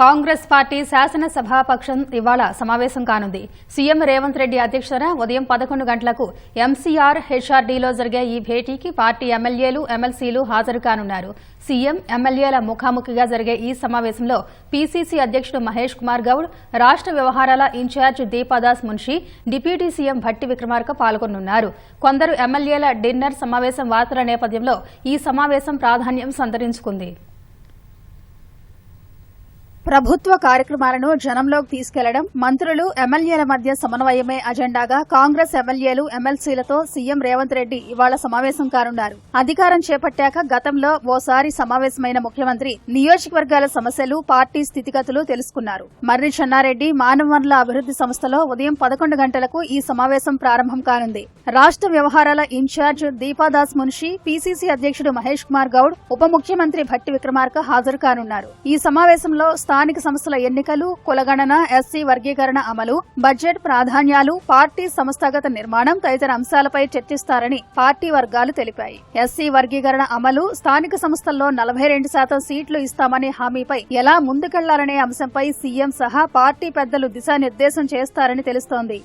Congress party శాసనసభాపక్షం ఇవాళ సమావేశం కానుంది. సీఎం రేవంత్ రెడ్డి అధ్యక్షతన ఉదయం పదకొండు గంటలకు ఎంసీఆర్ హెచ్ఆర్డీలో జరిగే ఈ భేటీకి పార్టీ ఎమ్మెల్యేలు ఎమ్మెల్సీలు హాజరు కానున్నారు. సీఎం ఎమ్మెల్యేల ముఖాముఖిగా జరిగే ఈ సమావేశంలో పీసీసీ అధ్యక్షుడు మహేష్ కుమార్ గౌడ్ రాష్ట్ర వ్యవహారాల incharge Deepadas Munshi deputy CM Bhatti Vikramarka పాల్గొనున్నారు. కొందరు ఎమ్మెల్యేల డిన్నర్ సమావేశం వార్తల నేపథ్యంలో ఈ సమావేశం ప్రాధాన్యం సంతరించుకుంది. ప్రభుత్వ కార్యక్రమాలను జనంలోకి తీసుకెళ్ళడం మంత్రులు ఎమ్మెల్యేల మధ్య సమన్వయమే అజెండాగా కాంగ్రెస్ ఎమ్మెల్యేలు ఎమ్మెల్సీలతో సీఎం రేవంత్ రెడ్డి ఇవాళ సమావేశం కానున్నారు. అధికారం చేపట్టాక గతంలో ఓసారి సమావేశమైన ముఖ్యమంత్రి నియోజకవర్గాల సమస్యలు పార్టీ స్థితిగతులు తెలుసుకున్నారు. మర్రి చెన్నారెడ్డి మానవ వనరుల అభివృద్ది సంస్థలో ఉదయం పదకొండు గంటలకు ఈ సమావేశం ప్రారంభం కానుంది. రాష్ట్ర వ్యవహారాల ఇన్ఛార్జ్ దీపాదాస్ మున్షి పీసీసీ అధ్యక్షుడు మహేష్ కుమార్ గౌడ్ ఉప ముఖ్యమంత్రి భట్టి విక్రమార్క హాజరు కానున్నారు. ఈ సమావేశంలో స్థానిక సంస్థల ఎన్నికలు కులగణన ఎస్సీ వర్గీకరణ అమలు బడ్జెట్ ప్రాధాన్యాలు పార్టీ సంస్థాగత నిర్మాణం తదితర అంశాలపై చర్చిస్తారని పార్టీ వర్గాలు తెలిపాయి. ఎస్సీ వర్గీకరణ అమలు స్థానిక సంస్థల్లో నలభై రెండు శాతం సీట్లు ఇస్తామనే హామీపై ఎలా ముందుకెళ్ళాలనే అంశంపై సీఎం సహా పార్టీ పెద్దలు దిశానిర్దేశం చేస్తారని తెలుస్తోంది.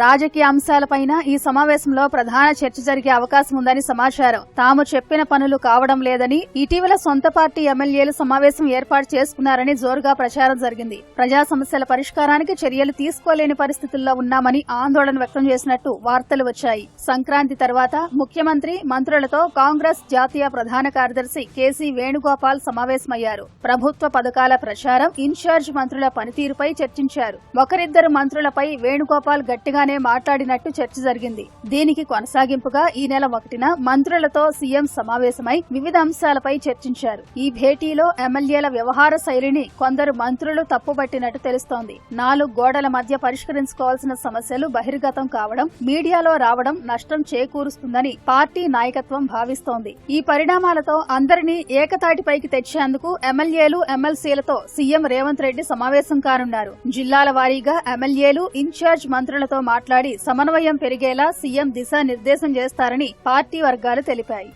రాజకీయ అంశాలపైన ఈ సమావేశంలో ప్రధాన చర్చ జరిగే అవకాశం ఉందని సమాచారం. తాము చెప్పిన పనులు కావడం లేదని ఇటీవల సొంత పార్టీ ఎమ్మెల్యేలు సమావేశం ఏర్పాటు చేసుకున్నారని జోరుగా ప్రచారం జరిగింది. ప్రజా సమస్యల పరిష్కారానికి చర్యలు తీసుకోలేని పరిస్థితుల్లో ఉన్నామని ఆందోళన వ్యక్తం చేసినట్టు వార్తలు వచ్చాయి. సంక్రాంతి తర్వాత ముఖ్యమంత్రి మంత్రులతో కాంగ్రెస్ జాతీయ ప్రధాన కార్యదర్శి కేసీ వేణుగోపాల్ సమావేశమయ్యారు. ప్రభుత్వ పథకాల ప్రచారం ఇన్ఛార్జ్ మంత్రుల పనితీరుపై చర్చించారు. ఒకరిద్దరు మంత్రులపై వేణుగోపాల్ గట్టిగా గట్టిగానే మాట్లాడినట్టు చర్చ జరిగింది. దీనికి కొనసాగింపుగా ఈ నెల ఒకటిన మంత్రులతో సీఎం సమావేశమై వివిధ అంశాలపై చర్చించారు. ఈ భేటీలో ఎమ్మెల్యేల వ్యవహార శైలిని కొందరు మంత్రులు తప్పుబట్టినట్టు తెలుస్తోంది. నాలుగు గోడల మధ్య పరిష్కరించుకోవాల్సిన సమస్యలు బహిర్గతం కావడం మీడియాలో రావడం నష్టం చేకూరుస్తుందని పార్టీ నాయకత్వం భావిస్తోంది. ఈ పరిణామాలతో అందరినీ ఏకతాటిపైకి తెచ్చేందుకు ఎమ్మెల్యేలు ఎమ్మెల్సీలతో సీఎం రేవంత్ రెడ్డి సమావేశం కానున్నారు. జిల్లాల వారీగా ఎమ్మెల్యేలు ఇన్ఛార్జ్ మంత్రులతో మాట్లాడి సమన్వయం పెరిగేలా సీఎం దిశానిర్దేశం చేస్తారని పార్టీ వర్గాలు తెలిపాయి.